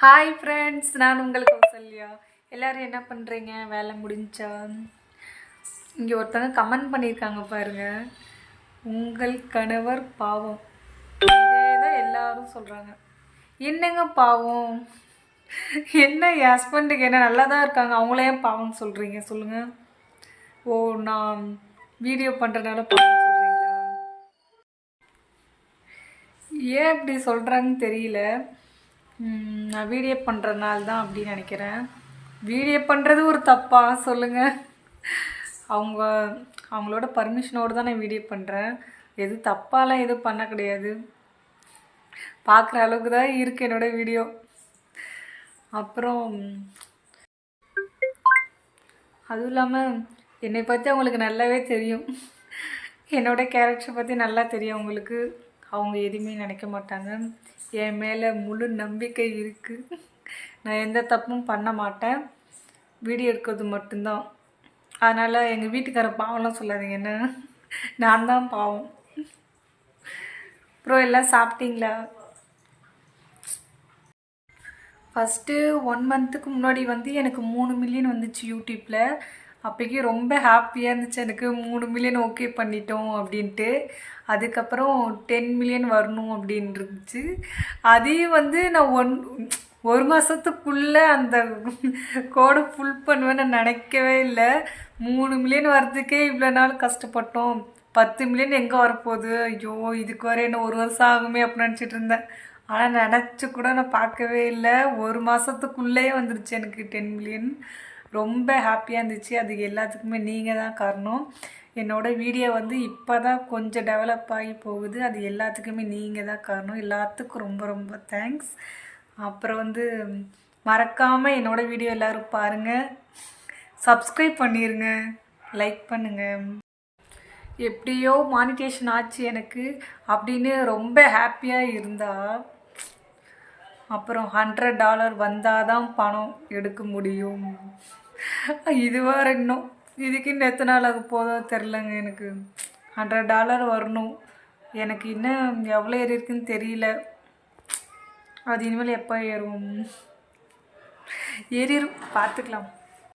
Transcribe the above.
Hi friends நான் உங்களுக்கு கௌசல்யா. எல்லோரும் என்ன பண்ணுறீங்க வேலை முடிஞ்சா? இங்கே ஒருத்தங்க கமெண்ட் பண்ணியிருக்காங்க பாருங்கள் உங்கள் கணவர் பாவம். இதே தான் எல்லாரும் சொல்கிறாங்க என்னங்க பாவம்? என்ன என் ஹஸ்பண்டுக்கு என்ன நல்லா தான் இருக்காங்க? அவங்களே ஏன் பாவம் சொல்கிறீங்க சொல்லுங்கள் ஓ நான் வீடியோ பண்ணுறதுனால பாவம் சொல்கிறீங்களா ஏன் அப்படி சொல்கிறாங்கன்னு தெரியல. நான் வீடியோ பண்ணுறதுனால தான் அப்படின்னு நினைக்கிறேன். வீடியோ பண்ணுறது ஒரு தப்பா? சொல்லுங்கள் அவங்க அவங்களோட பர்மிஷனோடு தான் நான் வீடியோ பண்ணுறேன் எது தப்பாலாம் எதுவும் பண்ண கிடையாது. பார்க்குற அளவுக்கு தான் இருக்குது என்னோட வீடியோ. அப்புறம் அதுவும் இல்லாமல் என்னை பற்றி அவங்களுக்கு நல்லாவே தெரியும். என்னோட கேரக்டர் பற்றி நல்லா தெரியும் அவங்களுக்கு. அவங்க எதுவுமே நினைக்க மாட்டாங்க. என் மேலே முழு நம்பிக்கை இருக்குது நான் எந்த தப்பும் பண்ண மாட்டேன். வீடியோ எடுக்கிறது மட்டும்தான். அதனால் எங்கள் வீட்டுக்கார பாவம்லாம் சொல்லாதீங்க. என்ன? நான் தான் பாவம். அப்புறம் எல்லாம் சாப்பிட்டீங்களா? ஃபஸ்ட்டு ஒன் மந்த்துக்கு முன்னாடி வந்து எனக்கு மூணு மில்லியன் வந்துச்சு யூடியூப்பில் அப்போக்கி ரொம்ப ஹாப்பியாக இருந்துச்சு. எனக்கு மூணு மில்லியன் ஓகே பண்ணிட்டோம் அப்படின்ட்டு. அதுக்கப்புறம் டென் மில்லியன் வரணும் அப்படின்னு இருந்துச்சு. அதையும் வந்து நான் ஒன் ஒரு மாதத்துக்குள்ளே அந்த கோடை ஃபுல் பண்ணுவேன்னு நான் நினைக்கவே இல்லை. மூணு மில்லியன் வர்றதுக்கே இவ்வளோ நாள் கஷ்டப்பட்டோம். பத்து மில்லியன் எங்கே வரப்போகுது? ஐயோ இதுக்கு வர என்ன ஒரு வருஷம் ஆகுமே அப்படின்னு நினச்சிட்டு இருந்தேன். ஆனால் நினச்சி கூட நான் பார்க்கவே இல்லை. ஒரு மாதத்துக்குள்ளேயே வந்துருச்சு எனக்கு டென் மில்லியன் ரொம்ப ஹாப்பியாக இருந்துச்சு. அது எல்லாத்துக்குமே நீங்கள் தான் காரணம். என்னோட வீடியோ வந்து இப்போ தான் கொஞ்சம் டெவலப் ஆகி போகுது. அது எல்லாத்துக்குமே நீங்கள் தான் காரணம். எல்லாத்துக்கும் ரொம்ப ரொம்ப தேங்க்ஸ் அப்புறம் வந்து மறக்காமல் என்னோடய வீடியோ எல்லோரும் பாருங்கள் சப்ஸ்கிரைப் பண்ணிடுங்க லைக் பண்ணுங்கள் எப்படியோ மானிட்டேஷன் ஆச்சு எனக்கு. அப்படின்னு ரொம்ப ஹாப்பியாக இருந்தால் அப்புறம் ஹண்ட்ரட் டாலர் வந்தால் தான் பணம் எடுக்க முடியும். இது இன்னும். இதுக்கு இன்னும் எத்தனை நாள் ஆக போதோ தெரிலங்க எனக்கு. ஹண்ட்ரட் டாலர் வரணும். எனக்கு இன்னும் எவ்வளோ ஏறி இருக்குன்னு தெரியல. அது இனிமேல் எப்போ ஏறும்? ஏறிடும் பார்த்துக்கலாம்.